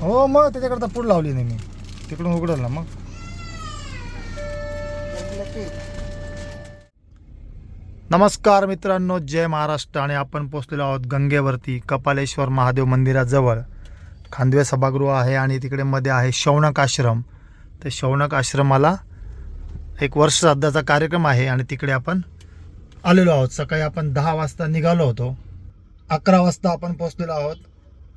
हो मग त्याच्याकरता पूड लावली नाही मी. तिकडून उघडल ना मग. नमस्कार मित्रांनो जय महाराष्ट्र आणि आपण पोचलेलो आहोत गंगेवरती कपालेश्वर महादेव मंदिराजवळ. खांदवे सभागृह आहे आणि तिकडे मध्ये आहे शौनक आश्रम. तर शौनक आश्रमाला एक वर्ष श्राद्धाचा कार्यक्रम आहे आणि तिकडे आपण आलेलो आहोत. सकाळी आपण दहा वाजता निघालो होतो. अकरा वाजता आपण पोहोचलेलो आहोत.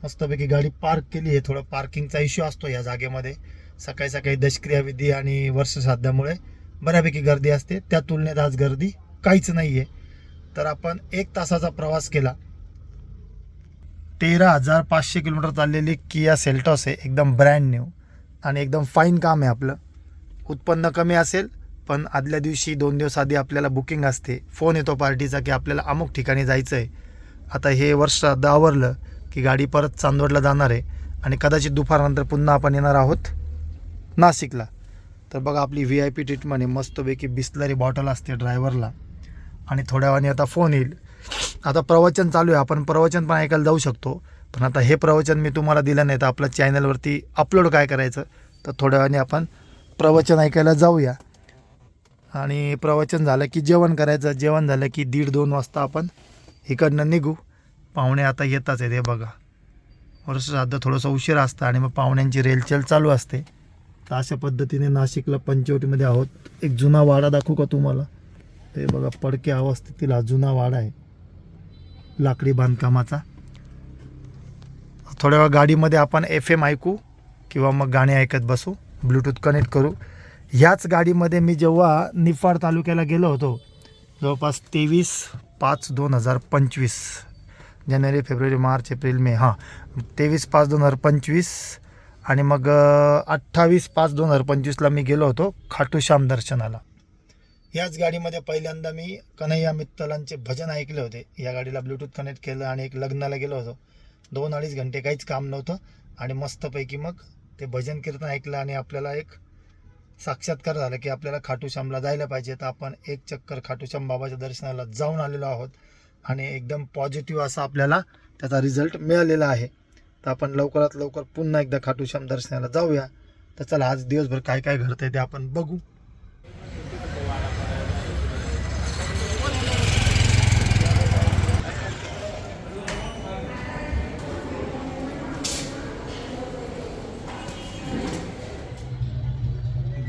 मस्तपैकी गाडी पार्क केली आहे. थोडं पार्किंगचा इश्यू असतो या जागेमध्ये. सकाळी सकाळी दशक्रियाविधी आणि साध्यामुळे बऱ्यापैकी गर्दी असते. त्या तुलनेत आज गर्दी काहीच नाही आहे तर आपण एक तासाचा प्रवास केला. तेरा हजार पाचशे किलोमीटर चाललेली किया सेल्टॉस आहे. एकदम ब्रँड न्यू आणि एकदम फाईन काम आहे आपलं. उत्पन्न कमी असेल पण आदल्या दिवशी दोन दिवस आधी आपल्याला बुकिंग असते. फोन येतो पार्टीचा की आपल्याला अमुक ठिकाणी जायचं आहे आता हे वर्ष दावरलं की गाडी परत चांदवडला जाणार आहे आणि कदाचित दुपारनंतर पुन्हा आपण येणार आहोत नाशिकला. तर बघा आपली व्ही आय पी ट्रीटमेंट आहे. मस्तपैकी बिस्लरी बॉटल असते ड्रायव्हरला आणि थोड्या वेळाने आता फोन येईल. आता प्रवचन चालू आहे. आपण प्रवचन पण ऐकायला जाऊ शकतो. पण आता हे प्रवचन मी तुम्हाला दिलं नाही. तर आपल्या चॅनलवरती अपलोड काय करायचं? तर थोड्या वेळाने आपण प्रवचन ऐकायला जाऊया. आणि प्रवचन झालं की जेवण करायचं. जेवण झालं की दीड दोन वाजता आपण इकडनं निघू. पाहुणे आता येताच आहेत हे बघा. वर्ष साधं थोडंसं उशीर असतं आणि मग पाहुण्यांची रेलचेल चालू असते. तर अशा पद्धतीने नाशिकला पंचवटीमध्ये आहोत. एक जुना वाडा दाखवू का तुम्हाला? ते बघा पडके अवस्थेतील हा जुना वाडा आहे. लाकडी बांधकामाचा. थोड्या वेळ गाडीमध्ये आपण एफ एम ऐकू किंवा मग गाणे ऐकत बसू. ब्लूटूथ कनेक्ट करू. ह्याच गाडीमध्ये मी जेव्हा निफाड तालुक्याला गेलो होतो जवळपास तेवीस पाच दोन हजार पंचवीस. जानेवारी फेब्रुवारी मार्च एप्रिल मे हां. तेवीस पाच दोन हजार पंचवीस आणि मग अठ्ठावीस पाच दोन हजार पंचवीसला मी गेलो होतो खाटूश्याम दर्शनाला. याच गाडीमध्ये पहिल्यांदा मी कन्हैया मित्तलांचे भजन ऐकले होते. या गाडीला ब्लूटूथ कनेक्ट केलं आणि एक लग्नाला गेलो होतो. दोन अडीच घंटे काहीच काम नव्हतं आणि मस्तपैकी मग ते भजन कीर्तन ऐकलं आणि आपल्याला एक साक्षात्कार झाला की आपल्याला खाटूश्यामला जायला पाहिजे. तर आपण एक चक्कर खाटूश्याम बाबाच्या दर्शनाला जाऊन आलेलो आहोत. आणि एकदम पॉझिटिव्ह असा आपल्याला त्याचा रिझल्ट मिळालेला आहे. तर आपण लवकरात लवकर पुन्हा एकदा खाटूश्याम दर्शनाला जाऊया. तर चला आज दिवसभर काय काय घडतंय ते आपण बघू.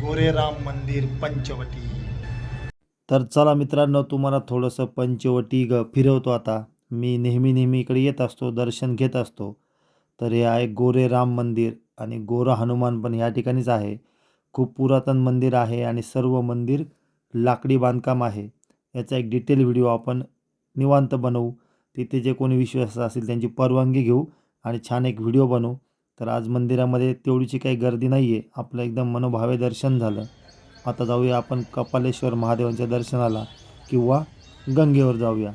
गोरेराम मंदिर पंचवटी. तर चला मित्रांनो तुम्हाला थोडंसं पंचवटी ग फिरवतो आता. मी नेहमी नेहमी इकडे येत असतो दर्शन घेत असतो. तर हे आहे गोरे राम मंदिर आणि गोरा हनुमान पण ह्या ठिकाणीच आहे. खूप पुरातन मंदिर आहे आणि सर्व मंदिर लाकडी बांधकाम आहे. याचा एक डिटेल व्हिडिओ आपण निवांत बनवू. तिथे जे कोणी विश्वास असेल त्यांची परवानगी घेऊ आणि छान एक व्हिडिओ बनवू. तर आज मंदिरामध्ये तेवढीची काही गर्दी नाही आहे आपलं एकदम मनोभावे दर्शन झालं. आता जाऊया आपण कपालेश्वर महादेवांच्या दर्शनाला किंवा गंगेवर जाऊया.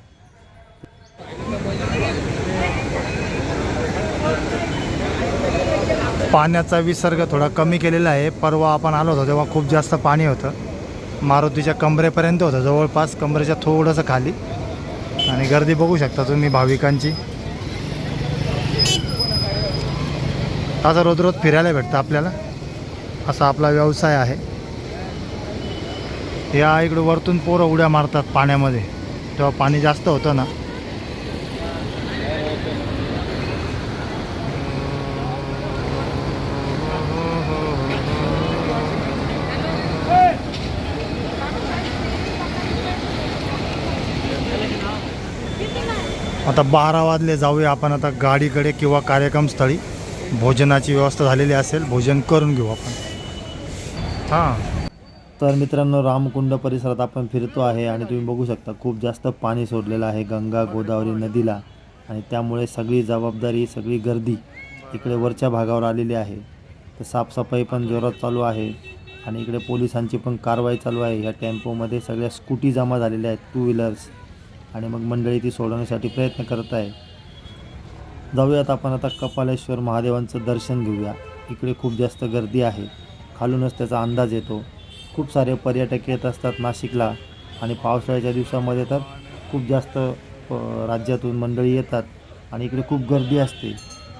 पाण्याचा विसर्ग थोडा कमी केलेला आहे. परवा आपण आलो होतो तेव्हा खूप जास्त पाणी होतं. मारुतीच्या कमरेपर्यंत होतं. जवळपास कमरेच्या थोडंसं खाली. आणि गर्दी बघू शकता तुम्ही भाविकांची. असं रोज रोज फिरायला भेटतं आपल्याला. असा आपला व्यवसाय आहे. या इकडं वरतून पोरं उड्या मारतात पाण्यामध्ये. तेव्हा पाणी जास्त होतं ना. आता बारा वाजले जाऊया आपण आता गाडीकडे किंवा कार्यक्रमस्थळी. भोजनाची व्यवस्था झालेली असेल भोजन करून घेऊ आपण. हां. तर मित्रांनो रामकुंड परिसरात आपण फिरतो आहे आणि तुम्ही बघू शकता खूप जास्त पाणी सोडलेलं आहे गंगा गोदावरी नदीला आणि त्यामुळे सगळी जबाबदारी सगळी गर्दी इकडे वरच्या भागावर आलेली आहे. तर साफसफाई पण जोरात चालू आहे आणि इकडे पोलिसांची पण कारवाई चालू आहे. या टेम्पोमध्ये सगळ्या स्कूटी जमा झालेल्या आहेत टू व्हीलर्स. आणि मग मंडळी ती सोडवण्यासाठी प्रयत्न करत आहे. जाऊयात आपण आता कपालेश्वर महादेवांचं दर्शन घेऊया. इकडे खूप जास्त गर्दी आहे. खालूनच त्याचा अंदाज येतो. खूप सारे पर्यटक येत असतात नाशिकला आणि पावसाळ्याच्या दिवसामध्ये तर खूप जास्त राज्यातून मंडळी येतात आणि इकडे खूप गर्दी असते.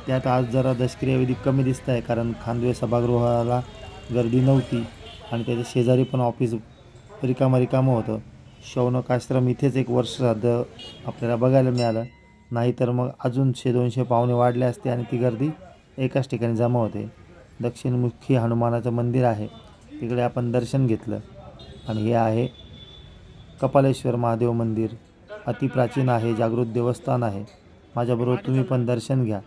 त्यात आज जरा दशक्रियाविधी कमी दिसत आहे कारण खांदवे सभागृहाला गर्दी नव्हती आणि त्याच्या शेजारी पण ऑफिस रिकामं रिकामं होतं. शौनक आश्रम इथेच एक वर्ष श्राद्ध आपल्याला बघायला मिळालं. नाहीतर मग अजूनशे दोनशे पाहुणे वाढले असते आणि ती गर्दी एकाच ठिकाणी जमा होते. दक्षिणमुखी हनुमानाचं मंदिर आहे. तिकडे आपण दर्शन घेतलं. आणि हे आहे कपालेश्वर महादेव मंदिर. अतिप्राचीन आहे जागृत देवस्थान आहे. माझ्याबरोबर तुम्ही पण दर्शन घ्या.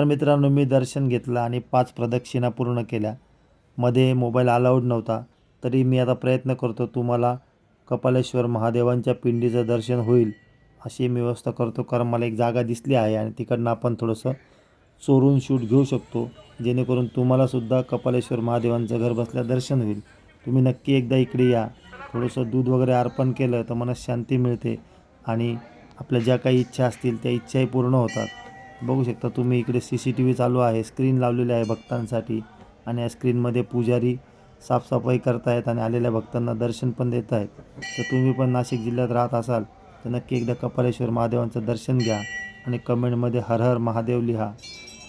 तर मित्रांनो मी दर्शन घेतलं आणि पाच प्रदक्षिणा पूर्ण केल्या. मध्ये मोबाईल अलाउड नव्हता. तरी मी आता प्रयत्न करतो तुम्हाला कपालेश्वर महादेवांच्या पिंडीचं दर्शन होईल अशी मी व्यवस्था करतो. कारण मला एक जागा दिसली आहे आणि तिकडनं आपण थोडंसं चोरून शूट घेऊ शकतो. जेणेकरून तुम्हालासुद्धा कपालेश्वर महादेवांचं घर बसल्या दर्शन होईल. तुम्ही नक्की एकदा इकडे या. थोडंसं दूध वगैरे अर्पण केलं तर मनात शांती मिळते आणि आपल्या ज्या काही इच्छा असतील त्या इच्छाही पूर्ण होतात. बघू शकता तुम्ही इकडे सी सी टी व्ही चालू आहे स्क्रीन लावलेली आहे भक्तांसाठी. आणि या स्क्रीनमध्ये पुजारी साफसफाई करतायत आणि आलेल्या भक्तांना दर्शन पण देत आहेत तर तुम्ही पण नाशिक जिल्ह्यात राहत असाल तर नक्की एकदा कपालेश्वर महादेवांचं दर्शन घ्या आणि कमेंटमध्ये हर हर महादेव लिहा.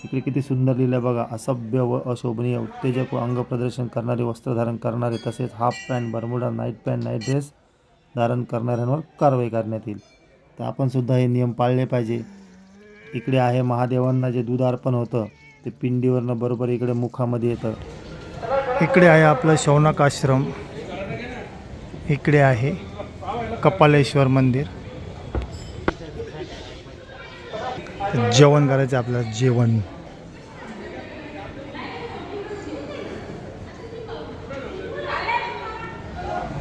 इकडे किती सुंदर लिहिलं आहे बघा असभ्य व अशोभनीय उत्तेजक व अंग प्रदर्शन करणारे वस्त्र धारण करणारे तसेच half pant bermuda night pant night dress धारण करणाऱ्यांवर कारवाई करण्यात येईल. तर आपणसुद्धा हे नियम पाळले पाहिजे. इकडे आहे महादेवांना जे दूध अर्पण होतं ते पिंडीवरनं बरोबर इकडे मुखामध्ये येतं. इकडे आहे आपलं शौनक आश्रम. इकडे आहे कपालेश्वर मंदिर. जेवण करायचं आपलं आपल्याला जेवण.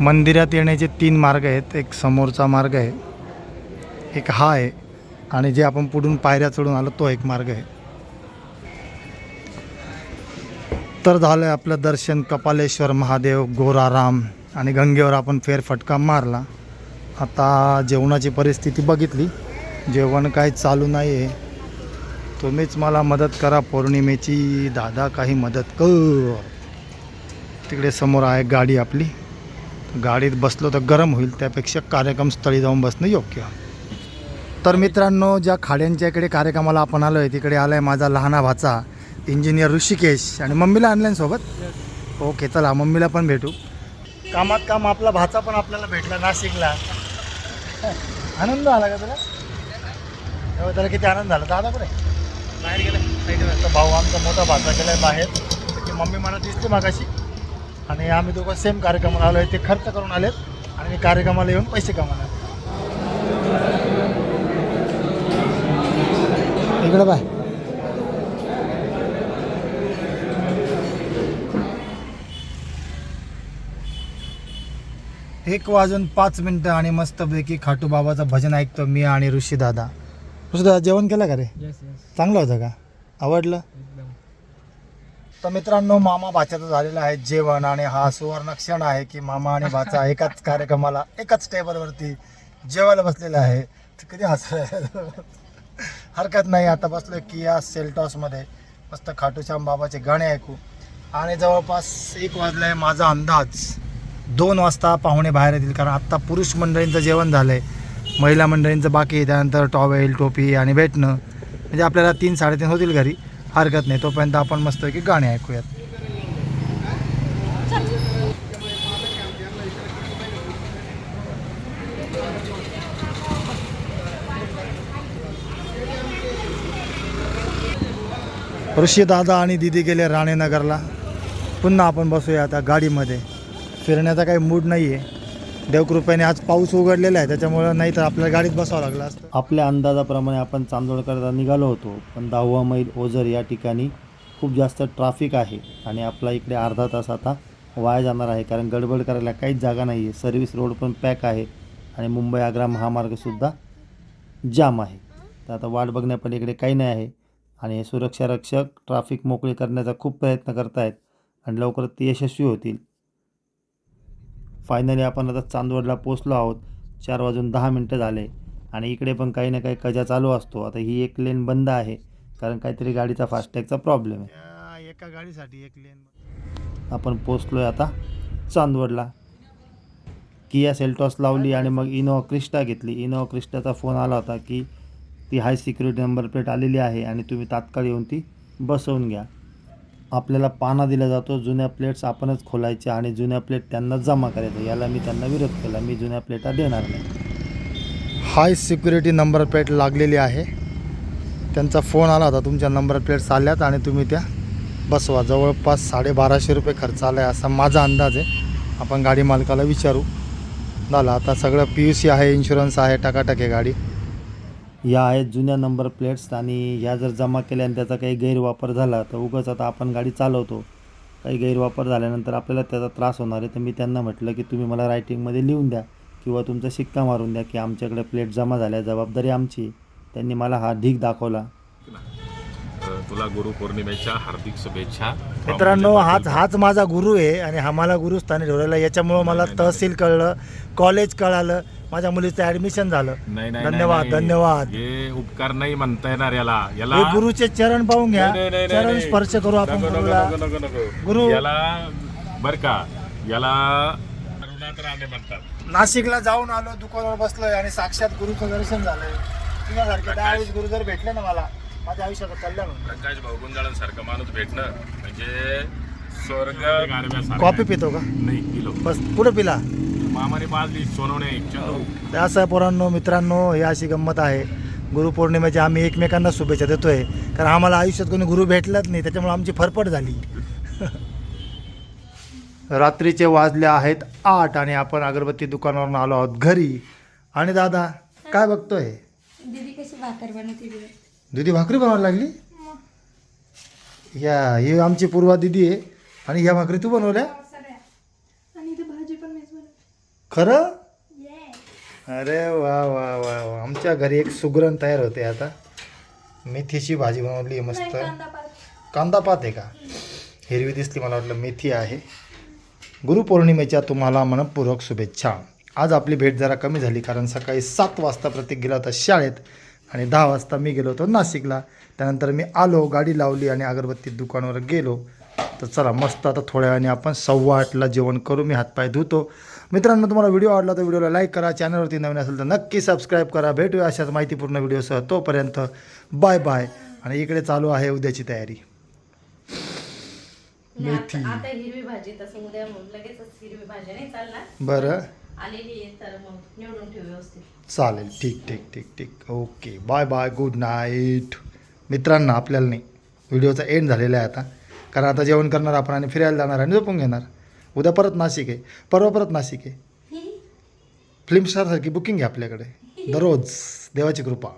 मंदिरात येण्याचे तीन मार्ग आहेत. एक समोरचा मार्ग आहे एक हा आहे. आणि जे आपण पुढून पायऱ्या चढून आलो तो एक मार्ग आहे. तर झालं आहे आपलं दर्शन कपालेश्वर महादेव गोराराम आणि गंगेवर आपण फेरफटका मारला. आता जेवणाची परिस्थिती बघितली. जेवण काही चालू नाही आहे तुम्हीच मला मदत करा पौर्णिमेची. दादा काही मदत कर. तिकडे समोर आहे गाडी आपली. गाडीत बसलो तर गरम होईल त्यापेक्षा कार्यक्रम स्थळी जाऊन बसणं योग्य. तर मित्रांनो ज्या खाड्यांच्या इकडे कार्यक्रमाला आपण आलो आहे तिकडे आला आहे माझा लहाना भाचा इंजिनियर ऋषिकेश आणि मम्मीला आणलं सोबत ओके चला मम्मीला पण भेटू. कामात काम आपला भाचा पण आपल्याला भेटला नाशिकला. आनंद आला का तुला? तेव्हा त्याला किती आनंद झाला? दादा कुठे? बाहेर गेला भाऊ आमचा मोठा भाचा गेलाय बाहेर. त्याची मम्मी मला दिसते मागाशी. आणि आम्ही दोघं सेम कार्यक्रमाला आलो आहे ते खर्च करून आलेत. आणि कार्यक्रमाला येऊन पैसे कमावणार. इकडं बाय एक वाजून पाच मिनटं आणि मस्तपैकी खाटू बाबाचं भजन ऐकतो मी आणि ऋषी दादा. ऋषी दादा जेवण केलं का रे? येस येस चांगलं होतं का? आवडलं? तर मित्रांनो मामा भाच्याचं झालेलं आहे जेवण आणि हा सुवर्ण क्षण आहे की मामा आणि भाचा एकाच कार्यक्रमाला एकाच टेबलवरती जेवायला बसलेला आहे. तर किती हसलं हरकत नाही. आता बसलो की या सेल्टॉसमध्ये. मस्त खाटूश्याम बाबाचे गाणे ऐकू. आणि जवळपास एक वाजलं आहे माझा अंदाज. दोन वाजता पाहुणे बाहेर येतील कारण आत्ता पुरुष मंडळींचं जेवण झालं आहे महिला मंडळींचं बाकी त्यानंतर टॉवेल टोपी आणि भेटणं. म्हणजे आपल्याला तीन साडेतीन होतील घरी. हरकत नाही. तोपर्यंत आपण मस्त की गाणे ऐकूयात. ऋषी दादा आणि दिदी गेले राणेनगरला. पुन्हा आपण बसूया आता गाडीमध्ये. फिरण्याचा काही मूड नाही आहे देवकृपेने आज पाऊस उघडलेला आहे त्याच्यामुळं नाही तर आपल्याला गाडीत बसावं लागलं असतं. आपल्या अंदाजाप्रमाणे आपण चांदोडकरता निघालो होतो पण दहावा मैल ओझर या ठिकाणी खूप जास्त ट्राफिक आहे आणि आपला इकडे अर्धा तास आता वाया जाणार आहे कारण गडबड करायला काहीच जागा नाही आहे सर्व्हिस रोड पण पॅक आहे आणि मुंबई आग्रा महामार्गसुद्धा जाम आहे. तर आता वाट बघण्यापलीकडे काही नाही आहे. आणि सुरक्षा रक्षक ट्रॅफिक मोकळी करण्याचा खूप प्रयत्न करत आहेत आणि लवकरच ते यशस्वी होतील. फायनली आपण आता चांदवडला पोचलो आहोत. चार वाजून दहा मिनटं झाले आणि इकडे पण काही ना काही कजा चालू असतो. आता ही एक लेन बंद आहे. कारण काहीतरी गाडीचा फास्टॅगचा प्रॉब्लेम आहे. एका गाडीसाठी एक लेन आपण पोचलो आहे आता चांदवडला. किया सेल्टॉस लावली आणि मग इनोवा क्रिस्टा घेतली. इनोवा क्रिस्टाचा फोन आला होता की ती हाय सिक्युरिटी नंबर प्लेट आलेली आहे आणि तुम्ही तात्काळ येऊन ती बसवून घ्या. आपल्याला पाना दिला जातो जुन्या प्लेट्स आपणच खोलायच्या आणि जुन्या प्लेट त्यांना जमा करायचं. याला मी त्यांना विरोध केला. मी जुन्या प्लेटा देणार नाही. हाय सिक्युरिटी नंबर प्लेट लागलेली आहे. त्यांचा फोन आला होता. तुमच्या नंबर प्लेट्स आल्यात आणि तुम्ही त्या बसवा. जवळपास साडेबाराशे रुपये खर्च आला आहे असा माझा अंदाज आहे. आपण गाडी मालकाला विचारू. झालं. आता सगळं पी यू सी आहे इन्शुरन्स आहे टकाटक आहे गाडी. या आहेत जुन्या नंबर प्लेट्स आणि ह्या जर जमा केल्या आणि त्याचा काही गैरवापर झाला तर उगाच आता आपण गाडी चालवतो. काही गैरवापर झाल्यानंतर आपल्याला त्याचा त्रास होणार आहे. तर मी त्यांना म्हटलं की तुम्ही मला रायटिंगमध्ये लिहून द्या किंवा तुमचा शिक्का मारून द्या की आमच्याकडे प्लेट जमा झाल्या जबाबदारी आमची. त्यांनी मला हा ढीक दाखवला. तुला गुरुपौर्णिमेच्या हार्दिक शुभेच्छा. मित्रांनो हाच हाच माझा गुरु आहे आणि हा मला गुरुस्थानी ठेवलेला आहे. याच्यामुळं मला तहसील कळलं कॉलेज कळालं. माझ्या मुलीचं ॲडमिशन झालं. नाही नाही धन्यवाद नाही, नाही. धन्यवाद. हे उपकार नाही म्हणता येणार याला. याला हे गुरुचे चरण पाहून घ्या. नाही, नाही, नाही, चरण नाही. स्पर्श करू आपण नको, नको, गुरुला. नको, नको, नको. गुरु. याला बर का याला म्हणतात. नाशिकला जाऊन आलो दुकानावर बसलोय आणि साक्षात गुरुचं दर्शन झालंय. तुझ्यासारखे दहावीस गुरु जर भेटले ना मला माझ्या आयुष्याचं कल्याण होईल. प्रकाश भाऊगुंजाळांसारखं माणूस भेटणं म्हणजे स्वर्ग कॉफी पितो का? नाही पिलो. बस कुठं पिला? मामाने पाजली सोनवणे चंदू तर असं पोरांनो मित्रांनो ही अशी गंमत आहे. गुरुपौर्णिमेची आम्ही एकमेकांना शुभेच्छा देतोय. कारण आम्हाला आयुष्यात कोणी गुरु भेटलाच नाही त्याच्यामुळे आमची फरफट झाली. रात्रीचे वाजले आहेत आठ आणि आपण अगरबत्ती दुकानावरून आलो आहोत घरी. आणि दादा काय बघतोय? दीदी कशी भाकर बनवते दिदी दुधी भाकरी बनवायला लागली? या ही आमची पूर्वा दिदी आहे. आणि ह्या भाकरी तू बनवल्या आणि इथे भाजी पण मीच बनवते खरं? अरे वा वा वा वा. आमच्या घरी एक सुगरण तयार होते आता. मेथीची भाजी बनवली आहे मस्त. कांदा पात. कांदा पात आहे का? हिरवी दिसली मला वाटलं मेथी आहे. गुरुपौर्णिमेच्या तुम्हाला मनपूर्वक शुभेच्छा. आज आपली भेट जरा कमी झाली कारण सकाळी सात वाजता प्रत्येक गेला होता शाळेत आणि दहा वाजता मी गेलो होतो नाशिकला. त्यानंतर मी आलो गाडी लावली आणि अगरबत्ती दुकानावर गेलो. तर चला मस्त आता थोड्या वेळाने आपण सव्वा आठला जेवण करू. मी हातपाय धुतो. मित्रांनो तुम्हाला व्हिडिओ आवडला तर व्हिडिओला लाईक करा चॅनलवरती नवीन असेल तर नक्की सबस्क्राईब करा. भेटूया अशाच माहितीपूर्ण व्हिडिओसह तोपर्यंत बाय बाय आणि इकडे चालू आहे उद्याची तयारी. आता आता हिरवी भाजी तसं उद्या मग लगेचच हिरवी भाजी नाही चालणार. बरं. आलेली आहे तर मग निवडून ठेव व्यवस्थित. चालेल. ठीक ठीक ठीक ठीक. Okay bye bye good night मित्रांना आपल्याला नाही. व्हिडिओचा एंड झालेला आहे आता. कारण आता जेवण करणार आपण आणि फिरायला जाणार आणि झोपून घेणार. उद्या परत नाशिक आहे. परवा परत नाशिक आहे. फिल्म स्टारसारखी बुकिंग आहे आपल्याकडे. दररोज देवाची कृपा.